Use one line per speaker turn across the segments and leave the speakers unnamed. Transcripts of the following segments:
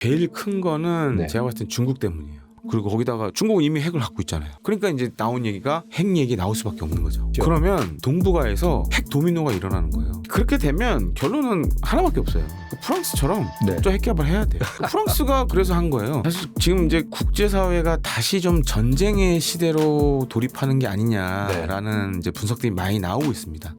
제일 큰 거는
네.
제가 봤을 땐 중국 때문이에요. 그리고 거기다가 중국은 이미 핵을 갖고 있잖아요. 그러니까 이제 나온 얘기가 핵 얘기 나올 수밖에 없는 거죠.
그렇죠.
그러면 동북아에서 핵 도미노가 일어나는 거예요. 그렇게 되면 결론은 하나밖에 없어요. 그 프랑스처럼
네.
또핵 개발 해야 돼요. 그 프랑스가 그래서 한 거예요. 사실 지금 이제 국제 사회가 다시 좀 전쟁의 시대로 돌입하는 게 아니냐라는 이제 분석들이 많이 나오고 있습니다.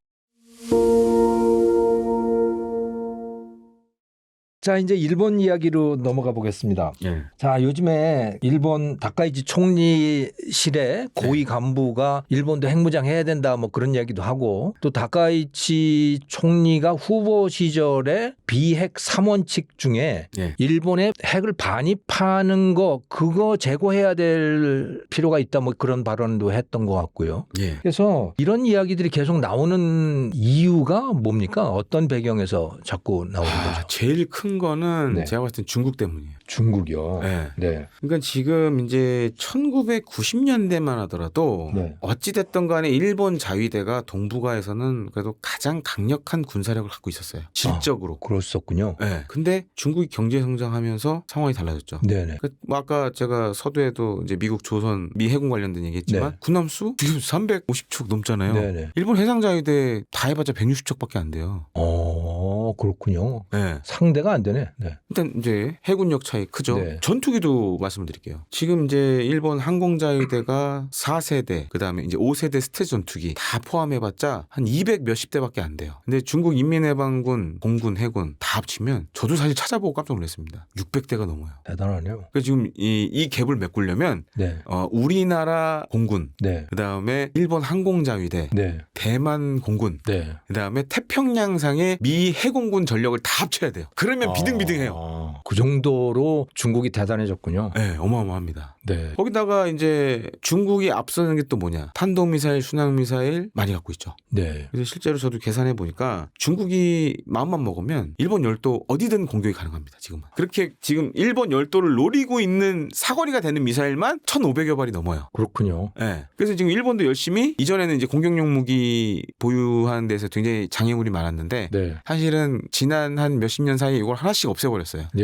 자 이제 일본 이야기로 넘어가 보겠습니다.
예.
자 요즘에 일본 다카이치 총리실의 고위 간부가 일본도 핵무장 해야 된다 뭐 그런 이야기도 하고 또 다카이치 총리가 후보 시절에 비핵 3원칙 중에
예.
일본에 핵을 반입하는 거 그거 제고해야 될 필요가 있다 뭐 그런 발언도 했던 것 같고요.
예.
그래서 이런 이야기들이 계속 나오는 이유가 뭡니까? 어떤 배경에서 자꾸 나오는
아,
거죠?
제일 큰 거는
네.
제가 봤을 땐 중국 때문이에요.
중국이요.
네.
네.
그러니까 지금 이제 1990년대만 하더라도
네.
어찌 됐든 간에 일본 자위대가 동북아에서는 그래도 가장 강력한 군사력을 갖고 있었어요. 질적으로.
그렇었군요.
네. 근데 중국이 경제 성장하면서 상황이 달라졌죠.
네네.
그, 뭐 아까 제가 서두에도 이제 미국 조선 미 해군 관련된 얘기했지만
네.
군함수 지금 350척 넘잖아요.
네네.
일본 해상 자위대 다 해봤자 160척밖에 안 돼요.
어, 그렇군요.
네.
상대가 안 되네. 네.
일단 이제 해군력 차이 크죠.
네.
전투기도 말씀드릴게요. 지금 이제 일본 항공자위대가 4세대, 그 다음에 이제 5세대 스텔 전투기 다 포함해봤자 한 200 몇십 대밖에 안 돼요. 근데 중국 인민해방군, 공군, 해군 다 합치면 저도 사실 찾아보고 깜짝 놀랐습니다. 600대가 넘어요.
대단하네요.
그래서 지금 이, 이 갭을 메꾸려면
네.
어, 우리나라 공군,
네.
그 다음에 일본 항공자위대,
네.
대만 공군,
네.
그다음에 태평양상의 미 해공군 전력을 다 합쳐야 돼요. 그러면 비등비등해요.
아, 그 정도로 중국이 대단해졌군요.
네, 어마어마합니다.
네.
거기다가 이제 중국이 앞서는 게 또 뭐냐? 탄도미사일, 순항미사일 많이 갖고 있죠.
네.
그래서 실제로 저도 계산해 보니까 중국이 마음만 먹으면 일본 열도 어디든 공격이 가능합니다. 지금은. 그렇게 지금 일본 열도를 노리고 있는 사거리가 되는 미사일만 1,500여 발이 넘어요.
그렇군요.
예. 그래서 지금 일본도 열심히 이전에는 이제 공격용 무기 보유하는 데서 굉장히 장애물이 많았는데
네.
사실은 지난 한 몇십 년 사이에 이걸 하나씩 없애버렸어요.
네.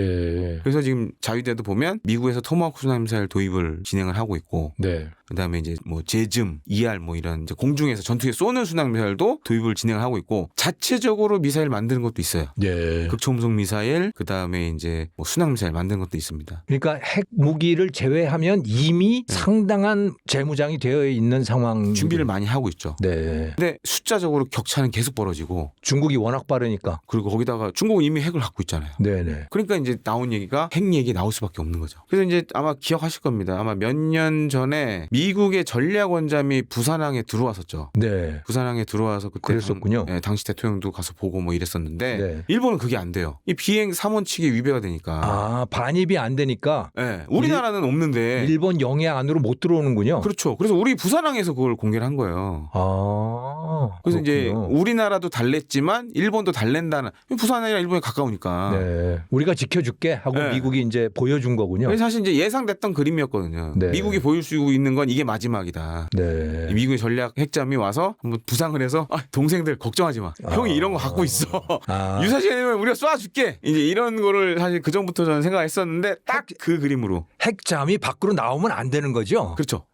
그래서 지금 자위대도 보면 미국에서 토마호크 순항미사일 도입을 진행을 하고 있고
네.
그다음에 이제 뭐 제즘, ER 뭐 이런 이제 공중에서 전투에 쏘는 순항 미사일도 도입을 진행을 하고 있고 자체적으로 미사일 만드는 것도 있어요.
네.
극초음속 미사일, 그다음에 이제 뭐 순항 미사일 만드는 것도 있습니다.
그러니까 핵 무기를 제외하면 이미
네.
상당한 재무장이 되어 있는 상황.
준비를 많이 하고 있죠.
네.
근데 숫자적으로 격차는 계속 벌어지고
중국이 워낙 빠르니까.
그리고 거기다가 중국은 이미 핵을 갖고 있잖아요.
네네.
그러니까 이제 나온 얘기가 핵 얘기 나올 수밖에 없는 거죠. 그래서 이제 아마 기억하실 겁니다. 아마 몇 년 전에 미국의 전략 원잠이 부산항에 들어왔었죠.
네.
부산항에 들어와서 그때
그랬었군요.
당, 예, 당시 대통령도 가서 보고 뭐 이랬었는데
네.
일본은 그게 안 돼요. 이 비행 3원칙에 위배가 되니까.
아, 반입이 안 되니까
예, 우리나라는 없는데.
일본 영해 안으로 못 들어오는군요.
네. 그렇죠. 그래서 우리 부산항에서 그걸 공개를 한 거예요.
아.
그래서 이제
그렇군요.
우리나라도 달랬지만 일본도 달랜다는 부산이랑 일본이 가까우니까.
네. 우리가 지켜줄게 하고
네.
미국이 이제 보여준 거군요.
사실 이제 예상됐던 그림이었거든요.
네.
미국이 수 있는 건 이게 마지막이다.
네.
미국의 전략 핵잠이 와서 한번 부상을 해서 아, 동생들 걱정하지 마.
아.
형이 이런 거 갖고 있어.
아.
유사시에는 우리가 쏴줄게. 이제 이런 거를 사실 그 전부터 저는 생각했었는데 딱 그 그림으로.
핵잠이 밖으로 나오면 안 되는 거죠.
그렇죠.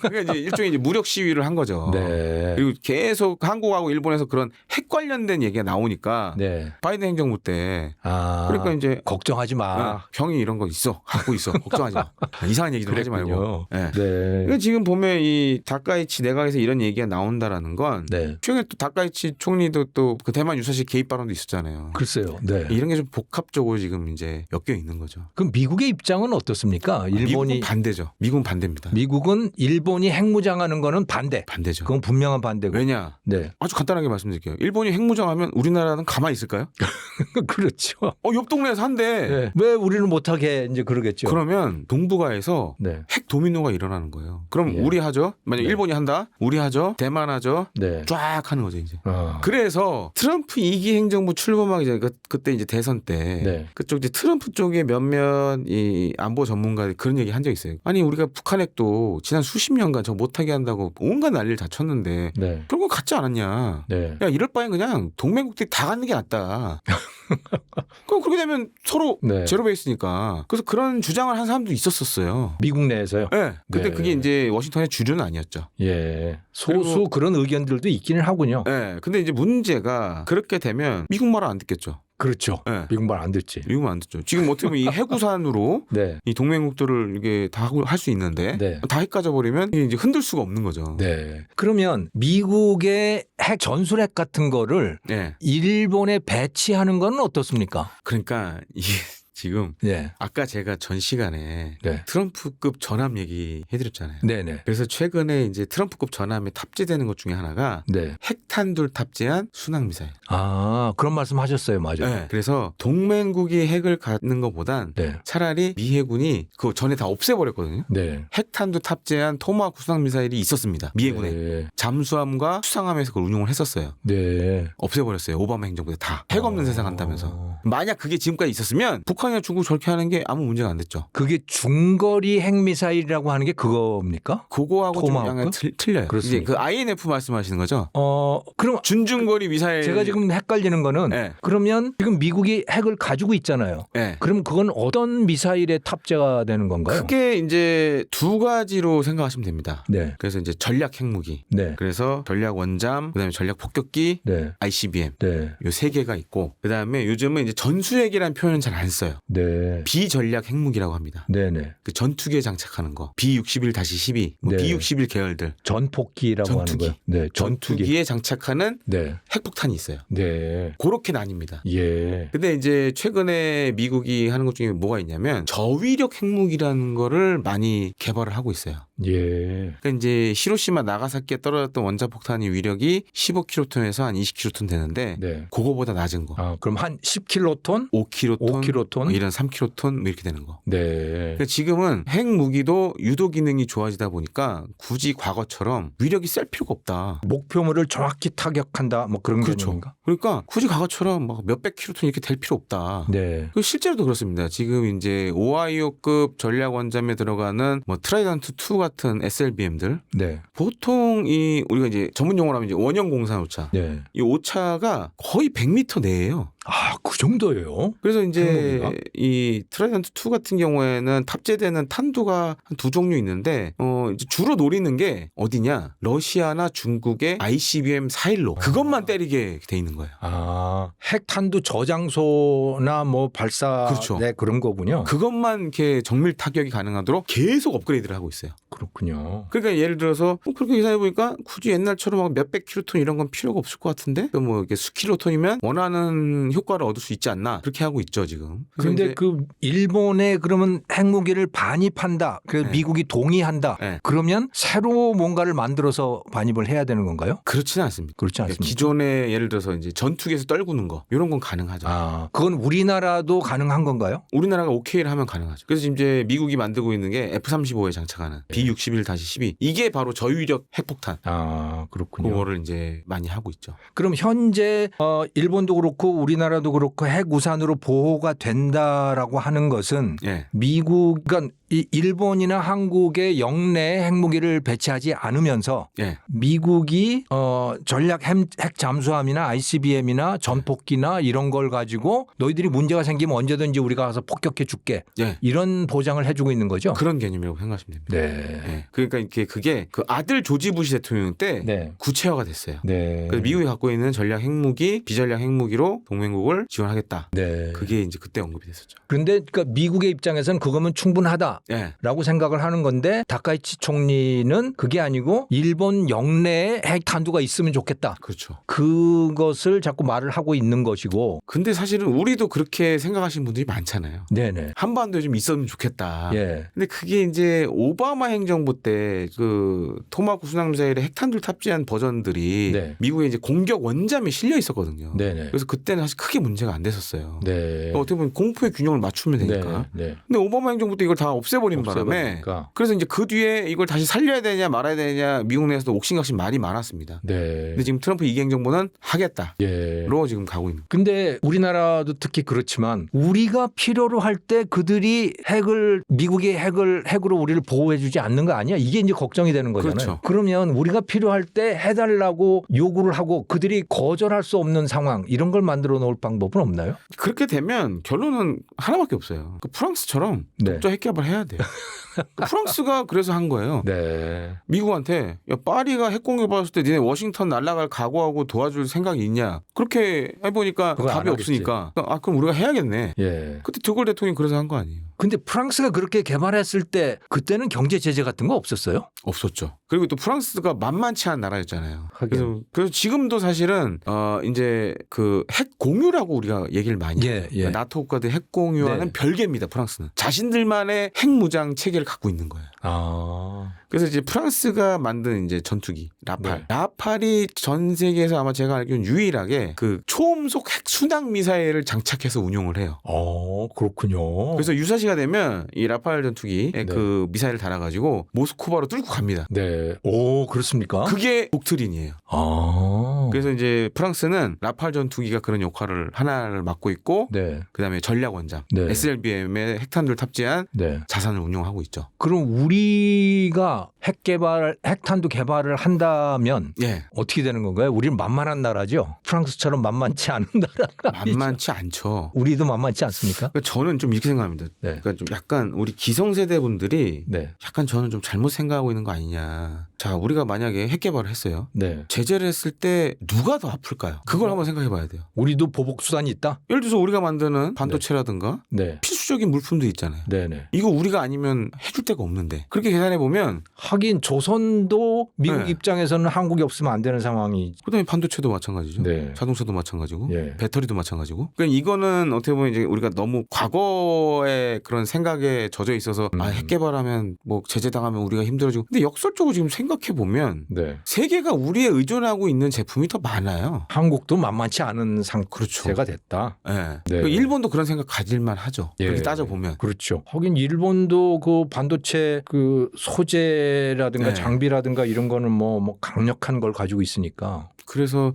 그러니까 이제 일종의 이제 무력 시위를 한 거죠.
네.
그리고 계속 한국하고 일본에서 그런 핵 관련된 얘기가 나오니까
네.
바이든 행정부 때
아.
그러니까 이제
걱정하지 마.
어, 형이 이런 거 있어 갖고 있어 걱정하지 마 이상한 얘기 좀 하지 말고
그랬군요.
예.
네.
그러니까 지금 보면 이 다카이치 내각에서 이런 얘기가 나온다라는 건
네.
최근에 또 다카이치 총리도 또 그 대만 유사시 개입 발언도 있었잖아요.
글쎄요. 네.
이런 게 좀 복합적으로 지금 이제 엮여 있는 거죠.
그럼 미국의 입장은 어떻습니까?
미국은
일본이
반대죠. 미국은 반대입니다.
미국은 일본이 핵무장하는 거는 반대.
반대죠.
그건 분명한 반대고.
왜냐?
네.
아주 간단하게 말씀드릴게요. 일본이 핵무장하면 우리나라는 가만히 있을까요?
그렇죠.
어, 옆 동네에서 한대.
네. 왜 우리는 못하게 이제 그러겠죠.
그러면 동북아에서
네.
핵 도미노가 일어나는 거예요. 그럼
예.
우리 하죠. 만약
네.
일본이 한다. 우리 하죠. 대만 하죠.
네.
쫙 하는 거죠 이제.
어.
그래서 트럼프 2기 행정부 출범하기 전에 그, 그때 이제 대선 때
네.
그쪽 이제 트럼프 쪽에 몇몇 이 안보 전문가들 그런 얘기 한 적 있어요. 아니 우리가 북한 핵도 지난 지난 수십 년간 저 못하게 한다고 온갖 난리를 다 쳤는데
네.
결국 갖지 않았냐.
네.
야 이럴 바엔 그냥 동맹국들이 다 갖는 게 낫다. 그럼 그렇게 되면 서로
네.
제로 베이스니까. 그래서 그런 주장을 한 사람도 있었었어요.
미국 내에서요.
예. 근데
네.
그게 이제 워싱턴의 주류는 아니었죠.
예. 소수 그런 의견들도 있기는 하군요.
예. 근데 이제 문제가 그렇게 되면 미국 말을 안 듣겠죠.
그렇죠.
예.
미국 말 안 듣지.
미국 말 안 듣죠. 지금 어떻게 보면 이 해구산으로
네.
이 동맹국들을 이게 다 할 수 있는데
네.
다 헷가져 버리면 이게 이제 흔들 수가 없는 거죠.
네. 그러면 미국의 핵 전술핵 같은 거를
예.
일본에 배치하는 건 어떻습니까?
그러니까 이게 지금
네.
아까 제가 전 시간에
네.
트럼프급 전함 얘기 해드렸잖아요.
네, 네.
그래서 최근에 이제 트럼프급 전함에 탑재되는 것 중에 하나가
네.
핵탄두를 탑재한 순항 미사일.
아, 그런 말씀 하셨어요. 맞아요.
네. 그래서 동맹국이 핵을 갖는 것보단
네.
차라리 미 해군이 그 전에 다 없애버렸거든요.
네.
핵탄두 탑재한 토마호크 순항 미사일이 있었습니다. 미 해군에
네.
잠수함과 수상함에서 그걸 운용을 했었어요.
네.
없애버렸어요. 오바마 행정부 때 다. 핵 없는
어.
세상 한다면서. 만약 그게 지금까지 있었으면 북한 이나 중국 저렇게 하는 게 아무 문제가 안 됐죠.
그게 중거리 핵미사일이라고 하는 게 그겁니까?
그거하고 좀
토마호크?
틀, 틀려요.
그렇습니까?
이제 그 INF 말씀하시는 거죠?
어, 그럼
준중거리 미사일.
제가 지금 헷갈리는 거는
네.
그러면 지금 미국이 핵을 가지고 있잖아요.
네.
그럼 그건 어떤 미사일에 탑재가 되는 건가요?
크게 이제 두 가지로 생각하시면 됩니다.
네.
그래서 이제 전략 핵무기,
네.
그래서 전략 원잠, 그다음에 전략 폭격기,
네.
ICBM
네.
요세 개가 있고 그다음에 요즘은 이제 전술핵이라는 표현은 잘 안 써요.
네.
비전략 핵무기라고 합니다.
네, 네.
그 전투기에 장착하는 거. B61-12, 뭐
네.
B61 계열들.
전폭기라고 하는
전투기.
거예요. 네, 전투기.
전투기에 장착하는
네.
핵폭탄이 있어요.
네.
그렇게 나뉩니다.
예.
근데 이제 최근에 미국이 하는 것 중에 뭐가 있냐면 저위력 핵무기라는 거를 많이 개발을 하고 있어요.
예.
그러니까 이제 히로시마 나가사키에 떨어졌던 원자 폭탄의 위력이 15킬로톤에서 한 20킬로톤 되는데
네.
그거보다 낮은 거.
아, 그럼 한 10킬로톤?
5킬로톤,
5킬로톤?
이런 3킬로톤 뭐 이렇게 되는 거.
네.
그러니까 지금은 핵 무기도 유도 기능이 좋아지다 보니까 굳이 과거처럼 위력이 셀 필요가 없다.
목표물을 정확히 타격한다. 뭐 그런
그렇죠.
개념인가?
그러니까 굳이 과거처럼 막 몇백 킬로톤 이렇게 될 필요 없다.
네.
그 실제로도 그렇습니다. 지금 이제 오하이오급 전략 원잠에 들어가는 뭐 트라이던트 2 같은 SLBM들
네.
보통 이 우리가 이제 전문 용어로 하면 이제 원형 공산 오차.
네.
이 오차가 거의 100m 내에요.
아, 그 정도예요?
그래서 이제
핵무기가?
이 트라이던트 2 같은 경우에는 탑재되는 탄두가 한 두 종류 있는데 어 이제 주로 노리는 게 어디냐? 러시아나 중국의 ICBM 4일로 그것만 때리게 돼 있는 거예요.
아, 핵탄두 저장소나 뭐 발사
그렇죠.
네, 그런 거군요.
그것만 이렇게 정밀 타격이 가능하도록 계속 업그레이드를 하고 있어요.
그렇군요.
그러니까 예를 들어서 어, 그렇게 계산해 보니까 굳이 옛날처럼 막 몇백 킬로톤 이런 건 필요가 없을 것 같은데 또 뭐 이게 수 킬로톤이면 원하는 효과를 얻을 수 있지 않나 그렇게 하고 있죠 지금. 이제
그 일본에 그러면 핵무기를 반입한다. 그래서
네.
미국이 동의한다.
네.
그러면 새로 뭔가를 만들어서 반입을 해야 되는 건가요?
그렇지는 않습니다.
그렇지
그러니까
않습니까?
기존에 예를 들어서 이제 전투기에서 떨구는 거 이런 건 가능하죠.
아, 그건 우리나라도 가능한 건가요?
우리나라가 오케이를 하면 가능하죠. 그래서 지금 이제 미국이 만들고 있는 게 F-35에 장착하는
네.
B-61-12 이게 바로 저위력 핵폭탄.
아, 그렇군요.
그거를 이제 많이 하고 있죠.
그럼 현재 어, 일본도 그렇고 우리나라 도 그렇고 핵 우산으로 보호가 된다라고 하는 것은
예.
미국, 그러니까 이 일본이나 한국의 영내 핵무기를 배치하지 않으면서
예.
미국이 어, 전략 핵, 핵 잠수함이나 ICBM이나 전폭기나 이런 걸 가지고 너희들이 문제가 생기면 언제든지 우리가 가서 폭격해 줄게
예.
이런 보장을 해주고 있는 거죠.
그런 개념이라고 생각하시면 됩니다.
네.
예. 그러니까 이게 그게 그 아들 조지 부시 대통령 때
네.
구체화가 됐어요.
네.
그래서 미국이 갖고 있는 전략 핵무기, 비전략 핵무기로 동맹국을 지원하겠다.
네.
그게 이제 그때 언급이 됐었죠.
그런데 그러니까 미국의 입장에서는 그거면 충분하다.
예.
라고 생각을 하는 건데 다카이치 총리는 그게 아니고 일본 영내에 핵 탄두가 있으면 좋겠다.
그렇죠.
그것을 자꾸 말을 하고 있는 것이고.
근데 사실은 우리도 그렇게 생각하시는 분들이 많잖아요.
네네.
한반도에 좀 있었으면 좋겠다.
예.
근데 그게 이제 오바마 행정부 때 그 토마호크 순항미사일의 핵탄두를 탑재한 버전들이
네.
미국의 이제 공격 원잠에 실려 있었거든요.
네네.
그래서 그때는 사실 크게 문제가 안 됐었어요.
네.
그러니까 어떻게 보면 공포의 균형을 맞추면 되니까.
네. 네.
근데 오바마 행정부 때 이걸 다 없애 없애버린 바람에
없애버리니까.
그래서 이제 그 뒤에 이걸 다시 살려야 되냐 말아야 되냐 미국 내에서도 옥신각신 말이 많았습니다.
네.
근데 지금 트럼프 이기 행 정부는 하겠다로
예.
지금 가고 있는.
근데 우리나라도 특히 그렇지만 우리가 필요로 할 때 그들이 핵을 미국의 핵을 핵으로 우리를 보호해주지 않는 거 아니야? 이게 이제 걱정이 되는 거잖아요.
그렇죠.
그러면 우리가 필요할 때 해달라고 요구를 하고 그들이 거절할 수 없는 상황 이런 걸 만들어 놓을 방법은 없나요?
그렇게 되면 결론은 하나밖에 없어요. 그 프랑스처럼
네.
독자 핵개발 해야 돼요. 그 프랑스가 그래서 한 거예요.
네.
미국한테 야 파리가 핵 공격 받았을 때 니네 워싱턴 날아갈 각오하고 도와줄 생각이 있냐? 그렇게 해보니까 답이. 없으니까 아 그럼 우리가 해야겠네.
예.
그때 드골 대통령이 그래서 한 거 아니에요?
근데 프랑스가 그렇게 개발했을 때 그때는 경제 제재 같은 거 없었어요?
없었죠. 그리고 또 프랑스가 만만치 않은 나라였잖아요.
하긴.
그래서 그래서 지금도 사실은 어 이제 그 핵 공유라고 우리가 얘기를 많이 해요.
예, 예.
나토 국가들 핵 공유와는
네.
별개입니다. 프랑스는 자신들만의 핵 무장 체계를 갖고 있는 거예요.
아.
그래서 이제 프랑스가 만든 이제 전투기 라팔.
네.
라팔이 전 세계에서 아마 제가 알기로는 유일하게 그 초음속 핵 순항 미사일을 장착해서 운용을 해요.
어, 그렇군요.
그래서 유사시가 되면 이 라팔 전투기에
네.
그 미사일을 달아가지고 모스크바로 뚫고 갑니다.
네. 오, 그렇습니까?
그게 독트린이에요.
아.
그래서 이제 프랑스는 라팔 전투기가 그런 역할을 하나를 맡고 있고
네.
그 다음에 전략 원장
네.
SLBM에 핵탄두를 탑재한
네.
자산을 운용하고 있죠.
그럼 우리가 핵 개발, 핵탄두 개발을 한다면
예.
어떻게 되는 건가요? 우리는 만만한 나라죠. 프랑스처럼 만만치 않은 나라가 아니죠.
만만치 않죠.
우리도 만만치 않습니까?
그러니까 저는 좀 이렇게 생각합니다.
네.
그러니까 좀 약간 우리 기성세대 분들이
네.
약간 저는 좀 잘못 생각하고 있는 거 아니냐. 자, 우리가 만약에 핵 개발을 했어요.
네.
제재를 했을 때 누가 더 아플까요? 그걸 한번 생각해 봐야 돼요.
우리도 보복 수단이 있다.
예를 들어서 우리가 만드는 반도체라든가
네.
필수적인 물품도 있잖아요.
네, 네.
이거 우리가 아니면 해줄 데가 없는데 그렇게 계산해 보면
하긴 조선도 미국
네.
입장에서는 한국이 없으면 안 되는 상황이
그다음에 반도체도 마찬가지죠.
네.
자동차도 마찬가지고
예.
배터리도 마찬가지고. 그러니까 이거는 어떻게 보면 이제 우리가 너무 과거의 그런 생각에 젖어 있어서 아
음.
핵 개발하면 뭐 제재 당하면 우리가 힘들어지고. 근데 역설적으로 지금 생각 해 보면
네.
세계가 우리에 의존하고 있는 제품이 더 많아요.
한국도 만만치 않은 상태가 됐다.
예.
네.
그러니까 일본도 그런 생각 가질만 하죠.
예.
그렇게 따져 보면.
그렇죠. 하긴 일본도 그 반도체 그 소재라든가
네.
장비라든가 이런 거는 뭐, 뭐 강력한 걸 가지고 있으니까.
그래서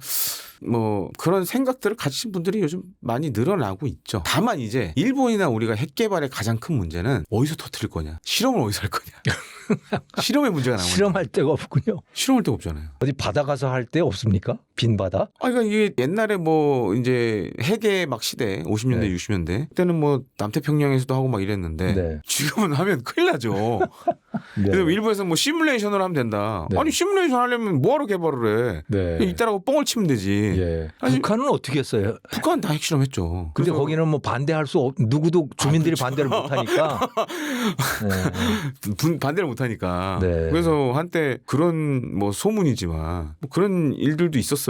뭐 그런 생각들을 가지신 분들이 요즘 많이 늘어나고 있죠. 다만 이제 일본이나 우리가 핵 개발의 가장 큰 문제는 어디서 터뜨릴 거냐, 실험을 어디서 할 거냐. 실험의 문제가 나오는
실험할 데가 없군요.
실험할 데가 없잖아요.
어디 바다 가서 할때 없습니까? 빈 바다?
아, 그러니까 이게 옛날에 뭐 이제 핵의 막 시대, 50년대,
네.
60년대 그때는 뭐 남태평양에서도 하고 막 이랬는데
네.
지금은 하면 큰일 나죠.
네.
그래서 일본에서 뭐 시뮬레이션을 하면 된다.
네.
아니 시뮬레이션 하려면 뭐하러 개발을 해?
네.
이따라고 뻥을 치면 되지.
예.
아니,
북한은 어떻게 했어요?
북한 다 핵실험했죠.
근데 거기는 뭐 반대할 수 없, 누구도 주민들이
그렇죠.
반대를 못 하니까. 네.
분- 반대를 못하니까.
네.
그래서 한때 그런 뭐 소문이지만 뭐 그런 일들도 있었어요.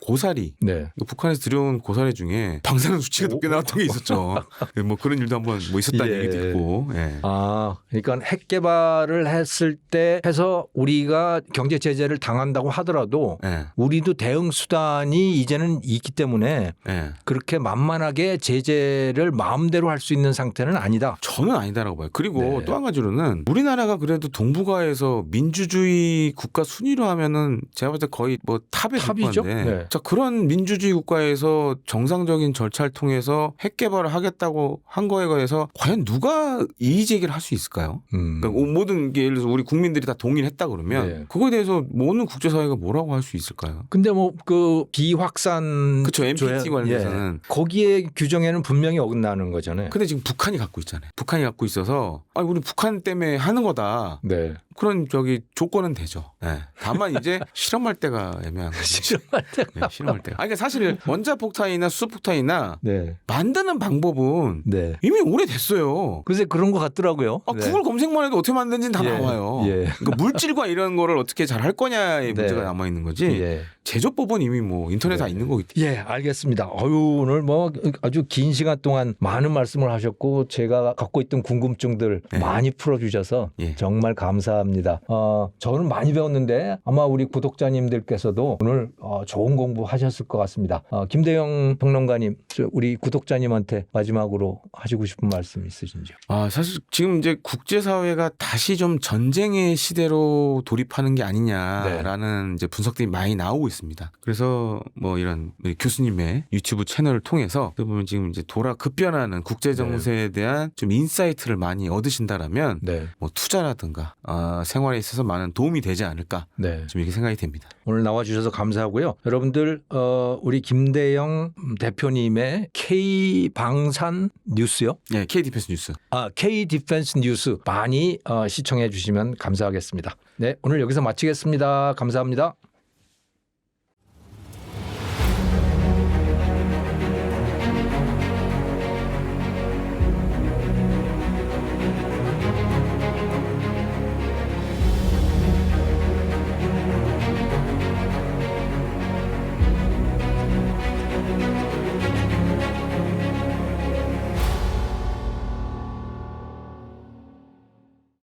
고사리.
네.
북한에서 들여온 고사리 중에 방사능 수치가 높게 나왔던 게 있었죠. 뭐 그런 일도 한번 뭐 있었다는
예.
얘기도 있고. 예.
아, 그러니까 핵 개발을 했을 때 해서 우리가 경제 제재를 당한다고 하더라도
예.
우리도 대응 수단이 이제는 있기 때문에
예. 그렇게
그렇게 만만하게 제재를 마음대로 할 수 있는 상태는 아니다.
저는 아니다라고 봐요. 그리고
네.
또한 가지로는 우리나라가 그래도 동북아에서 민주주의 국가 순위로 하면은 제가 볼 때 거의 뭐 탑에
탑이 죠.
국가인데
네.
자 그런 민주주의 국가에서 정상적인 절차를 통해서 핵 개발을 하겠다고 한 거에 관해서 과연 누가 이의 제기를 할 수 있을까요?
음.
그러니까 모든 게 예를 들어서 우리 국민들이 다 동의를 했다 그러면
네.
그거에 대해서 모든 국제사회가 뭐라고 할 수 있을까요?
근데 뭐 그 비확산
그쵸 NPT 관련해서는
예. 거기에 규정에는 분명히 어긋나는 거잖아요.
근데 지금 북한이 갖고 있잖아요. 북한이 갖고 있어서 아 우리 북한 때문에 하는 거다.
네.
그런 저기 조건은 되죠. 네. 다만 이제 실험할 때가 애매한 거죠.
실험할 때.
네, 실험할 때가. 아니, 그러니까 사실 원자폭탄이나 수소폭탄이나
네.
만드는 방법은
네.
이미 오래됐어요.
글쎄 그런 것 같더라고요.
아,
네.
구글 검색만 해도 어떻게 만드는지는 다
예,
나와요.
예.
그러니까 물질과 이런 거를 어떻게 잘 할 거냐의
네.
문제가 남아 있는 거지.
예.
제조법은 이미 뭐 인터넷 다
네.
있는 거기 때문에.
예, 알겠습니다. 어유 오늘 뭐 아주 긴 시간 동안 많은 말씀을 하셨고 제가 갖고 있던 궁금증들
네.
많이 풀어주셔서
예.
정말 감사합니다. 어, 저는 많이 배웠는데 아마 우리 구독자님들께서도 오늘 어, 좋은 공부 하셨을 것 같습니다. 어, 김대영 평론가님, 저 우리 구독자님한테 마지막으로 하시고 싶은 말씀 있으신지요?
아, 사실 지금 이제 국제 사회가 다시 좀 전쟁의 시대로 돌입하는 게 아니냐라는 이제 분석들이 많이 나오고 있습니다. 그래서 뭐 이런 교수님의 유튜브 채널을 통해서 보면 지금 이제 돌아 급변하는 국제 정세에 대한 좀 인사이트를 많이 얻으신다라면
네,
뭐 투자라든가 아, 생활에 있어서 많은 도움이 되지 않을까
네.
좀 이렇게 생각이 됩니다.
오늘 나와주셔서 감사하 고요. 여러분들 어, 우리 김대영 대표님의 K 방산 뉴스요?
네, K 디펜스 뉴스.
아, K 디펜스 뉴스 많이 어, 시청해 주시면 감사하겠습니다. 네, 오늘 여기서 마치겠습니다. 감사합니다.